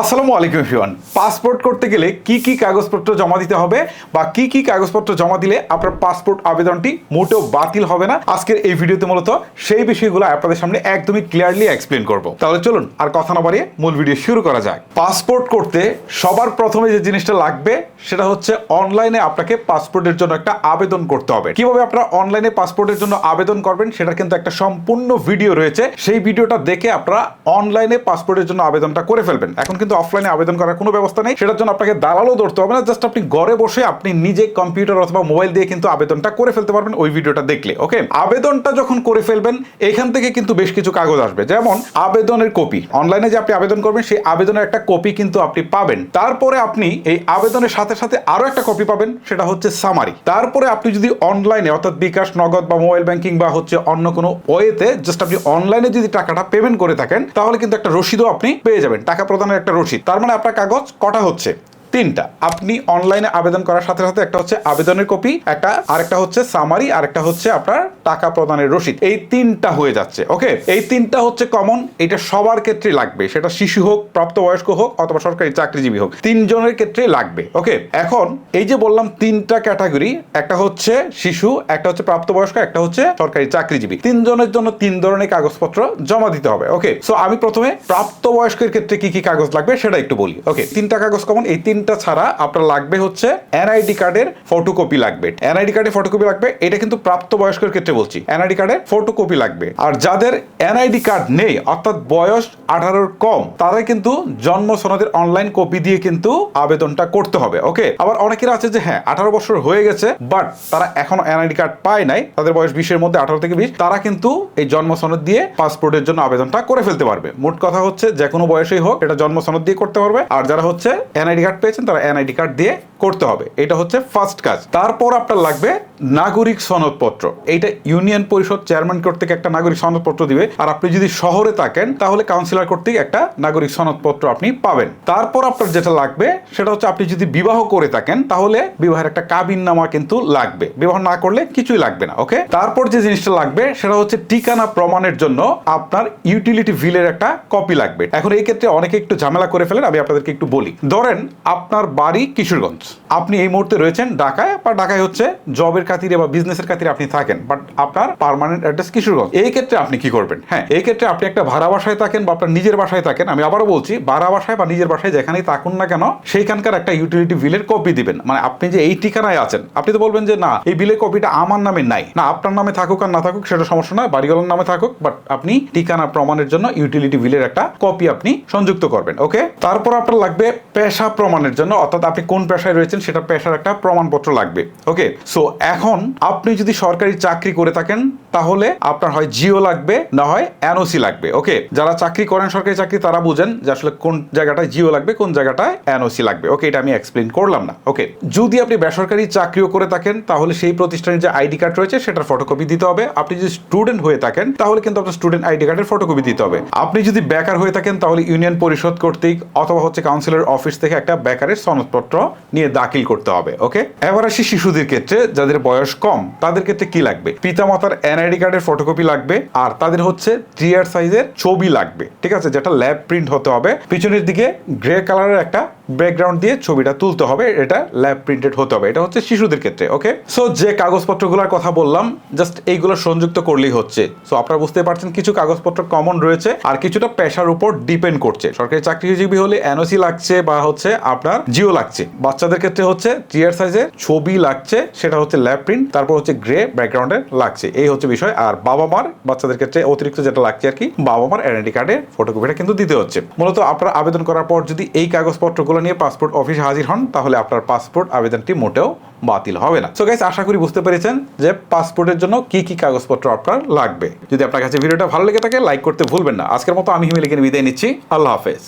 আসসালামু আলাইকুম everyone. Passport করতে গেলে কি কি কাগজপত্র জমা দিতে হবে বা কি কি কাগজপত্র জমা দিলে আপনার পাসপোর্ট আবেদনটি মোটেও বাতিল হবে না? আজকের এই ভিডিওতে মূলত সেই বিষয়গুলো আপনাদের সামনে একদমই ক্লিয়ারলি এক্সপ্লেন করব। তাহলে চলুন আর কথা না বাড়িয়ে মূল ভিডিও শুরু করা যাক। পাসপোর্ট করতে সবার প্রথমে যে জিনিসটা লাগবে, সেটা হচ্ছে অনলাইনে আপনাকে পাসপোর্টের জন্য একটা আবেদন করতে হবে। কীভাবে আপনারা অনলাইনে পাসপোর্টের জন্য আবেদন করবেন সেটা কিন্তু একটা সম্পূর্ণ ভিডিও রয়েছে। সেই ভিডিওটা দেখে আপনারা অনলাইনে পাসপোর্টের জন্য আবেদনটা করে ফেলবেন। এখন কিন্তু অফলাইনে আবেদন করার কোনো ব্যবস্থা নেই। সেটার জন্য আপনাকে দালালও ধরতে হবে না। জাস্ট আপনি ঘরে বসে আপনি নিজে কম্পিউটার অথবা মোবাইল দিয়ে কিন্তু আবেদনটা করে ফেলতে পারবেন ওই ভিডিওটা দেখলে ওকে আবেদনটা যখন করে ফেলবেন, এখান থেকে কিন্তু বেশ কিছু কাগজ আসবে। যেমন, আবেদনের কপি অনলাইনে যে আপনি আবেদন করবেন, সেই আবেদনের একটা কপি কিন্তু আপনি পাবেন। তারপরে আপনি এই আবেদনের সাথে সাথে আরও একটা কপি পাবেন, সেটা হচ্ছে সামারি তারপরে আপনি যদি অনলাইনে অর্থাৎ বিকাশ, নগদ বা মোবাইল ব্যাংকিং বা হচ্ছে অন্য কোনো ওয়েতে জাস্ট আপনি অনলাইনে যদি টাকাটা পেমেন্ট করে থাকেন, তাহলে কিন্তু একটা রসিদও আপনি পেয়ে যাবেন। টাকা প্রদানের রসিদ তার মানে আপনার কাগজ কটা হচ্ছে? তিনটা। আপনি অনলাইনে আবেদন করার সাথে সাথে একটা হচ্ছে আবেদনের কপি একটা, আরেকটা হচ্ছে সামারি আরেকটা হচ্ছে আপনার টাকা প্রদানের রসিদ। এই তিনটা হয়ে যাচ্ছে ওকে এই তিনটা হচ্ছে কমন এটা সবার ক্ষেত্রে লাগবে। সেটা শিশু হোক, প্রাপ্তবয়স্ক হোক, অথবা সরকারি চাকরিজীবী হোক, তিনজনের ক্ষেত্রে লাগবে ওকে এখন, এই যে বললাম তিনটা ক্যাটাগরি একটা হচ্ছে শিশু, একটা হচ্ছে প্রাপ্তবয়স্ক, একটা হচ্ছে সরকারি চাকরিজীবী। তিনজনের জন্য তিন ধরনের কাগজপত্র জমা দিতে হবে ওকে সো আমি প্রথমে প্রাপ্তবয়স্কের ক্ষেত্রে কি কি কাগজ লাগবে সেটা একটু বলি ওকে তিনটা কাগজ কমন এই তিনটা ছাড়া আপনার লাগবে হচ্ছে এনআইডি কার্ডের ফটোকপি লাগবে। এনআইডি কার্ডের ফটোকপি লাগবে, এটা কিন্তু প্রাপ্তবয়স্কের ক্ষেত্রে বলছি। এনআইডি কার্ডের ফটোকপি লাগবে। আর যাদের এনআইডি কার্ড নেই, অর্থাৎ বয়স আঠারোর কম তারা কিন্তু জন্ম সনদের অনলাইন কপি দিয়ে কিন্তু আবেদনটা করতে হবে, ওকে? আবার অনেকের আছে যে হ্যাঁ আঠারো বছর হয়ে গেছে বাট তারা এখনও এনআইডি কার্ড পায় নাই, তাদের বয়স বিশের মধ্যে আঠারো থেকে বিশ, তারা কিন্তু এই জন্ম সনদ দিয়ে পাসপোর্টের জন্য আবেদনটা করে ফেলতে পারবে। মোট কথা হচ্ছে, যে কোনো বয়সেই হোক, এটা জন্ম সনদ দিয়ে করতে পারবে। আর যারা হচ্ছে এনআইডি কার্ড পেয়েছেন তারা এনআইডি কার্ড দিয়ে করতে হবে। এটা হচ্ছে ফার্স্ট কাজ। তারপর আপনার লাগবে নাগরিক সনদপত্র। এইটা ইউনিয়ন পরিষদ চেয়ারম্যান কর্তৃক একটা নাগরিক সনদপত্র দিবে। আর আপনি যদি শহরে থাকেন, তাহলে কাউন্সিলর কর্তৃক একটা নাগরিক সনদপত্র আপনি পাবেন। তারপর আপনার যেটা লাগবে, সেটা হচ্ছে আপনি যদি বিবাহ করে থাকেন, তাহলে বিবাহের একটা কাবিন নামা কিন্তু লাগবে। বিবাহ না করলে কিছুই লাগবে না ওকে তারপর যে জিনিসটা লাগবে, সেটা হচ্ছে ঠিকানা প্রমাণের জন্য আপনার ইউটিলিটি বিলের একটা কপি লাগবে। এখন এই ক্ষেত্রে অনেকে একটু ঝামেলা করে ফেলেন, আমি আপনাদেরকে একটু বলি। ধরেন, আপনার বাড়ি কিশোরগঞ্জ। আপনি এই মুহূর্তে রয়েছেন ঢাকায়, বা ঢাকায় হচ্ছে জবের খাতিরে বা বিজনেসের খাতিরে আপনি থাকেন বাট আপনার পার্মানেন্ট অ্যাড্রেস কিশোরগঞ্জ। এই ক্ষেত্রে আপনি কি করবেন? হ্যাঁ এই ক্ষেত্রে আপনি একটা ভাড়া বাসায় থাকেন বা আপনার নিজের বাসায় থাকেন, আমি আবারও বলছি, ভাড়া বাসায় বা নিজের বাসায় যেখানেই থাকুন না কেন, সেইখানকার একটা ইউটিলিটি বিলের কপি দিবেন। মানে আপনি যে এই ঠিকানায় আছেন, আপনি তো বলবেন যে না, এই বিলের কপিটা আমার নামে নাই। না, আপনার নামে থাকুক আর না থাকুক, সেটা সমস্যা নয়, বাড়িওয়ালার নামে থাকুক বাট আপনি ঠিকানা প্রমাণের জন্য ইউটিলিটি বিলের একটা কপি আপনি সংযুক্ত করবেন ওকে তারপর আপনার লাগবে পেশা প্রমাণের জন্য, অর্থাৎ আপনি কোন পেশায় রয়েছেন, সেটা পেশার একটা প্রমাণপত্র লাগবে। ওকে সো এখন আপনি যদি সরকারি চাকরি করে থাকেন তাহলে আপনার হয় জিও লাগবে, না হয় এনওসি লাগবে, ওকে? যারা চাকরি করেন, সরকারি চাকরি, তারা বুঝেন যে আসলে কোন জায়গাটায় জিও লাগবে, কোন জায়গাটায় এনওসি লাগবে, ওকে? এটা আমি এক্সপ্লেন করলাম না, ওকে? যদি আপনি বেসরকারি চাকরিও করে থাকেন, তাহলে সেই প্রতিষ্ঠানের যে আইডি কার্ড রয়েছে, সেটার ফটোকপি দিতে হবে। আপনি যদি স্টুডেন্ট হয়ে থাকেন, তাহলে কিন্তু আপনার স্টুডেন্ট আইডি কার্ডের ফটোকপি দিতে হবে। আপনি যদি বেকার হয়ে থাকেন, তাহলে ইউনিয়ন পরিষদ কর্তৃক অথবা হচ্ছে কাউন্সিলর অফিস থেকে একটা বেকারের সনদপত্র নিয়ে দাখিল করতে হবে, ওকে? এবার আসি শিশুদের ক্ষেত্রে, যাদের বয়স কম, তাদের ক্ষেত্রে কি লাগবে? পিতামাতার এনআইডি কার্ডের ফটোকপি লাগবে আর তাদের হচ্ছে থ্রি ইয়ার সাইজের ছবি লাগবে, ঠিক আছে? যেটা ল্যাব প্রিন্ট হতে হবে। পিছনের দিকে গ্রে কালারের একটা ব্যাকগ্রাউন্ড দিয়ে ছবিটা তুলতে হবে, এটা ল্যাব প্রিন্টেড হতে হবে, এটা হচ্ছে শিশুদের ক্ষেত্রে ওকে সো যে কাগজপত্রগুলোর কথা বললাম জাস্ট এইগুলো সংযুক্ত করলেই হচ্ছে। সো আপনারা বুঝতে পারছেন কিছু কাগজপত্র কমন রয়েছে আর কিছুটা পেশার উপর ডিপেন্ড করছে। সরকারি চাকরিজীবী হলে এনওসি লাগছে বা হচ্ছে আপনার জিও লাগছে। বাচ্চাদের ক্ষেত্রে হচ্ছে টিয়ার সাইজে ছবি লাগছে, সেটা হচ্ছে ল্যাব প্রিন্ট তারপর হচ্ছে গ্রে ব্যাকগ্রাউন্ডে লাগছে। এই হচ্ছে বিষয়। আর বাবা মার বাচ্চাদের ক্ষেত্রে অতিরিক্ত যেটা লাগছে আর কি বাবা মার আইডেন্টি কার্ডের ফটোকপিটা কিন্তু দিতে হচ্ছে। মূলত আপনারা আবেদন করার পর যদি এই কাগজপত্রগুলো নিয়ে পাসপোর্ট অফিসে হাজির হন, তাহলে আপনার পাসপোর্ট আবেদনটি মোটেও বাতিল হবে না। সো গাইস আশা করি বুঝতে পেরেছেন যে পাসপোর্টের জন্য কি কি কাগজপত্র আপনার লাগবে। যদি আপনার কাছে ভিডিওটা ভালো লেগে থাকে লাইক করতে ভুলবেন না। আজকের মতো আমি হিমেলিকে বিদায় নিচ্ছি। আল্লাহ হাফেজ।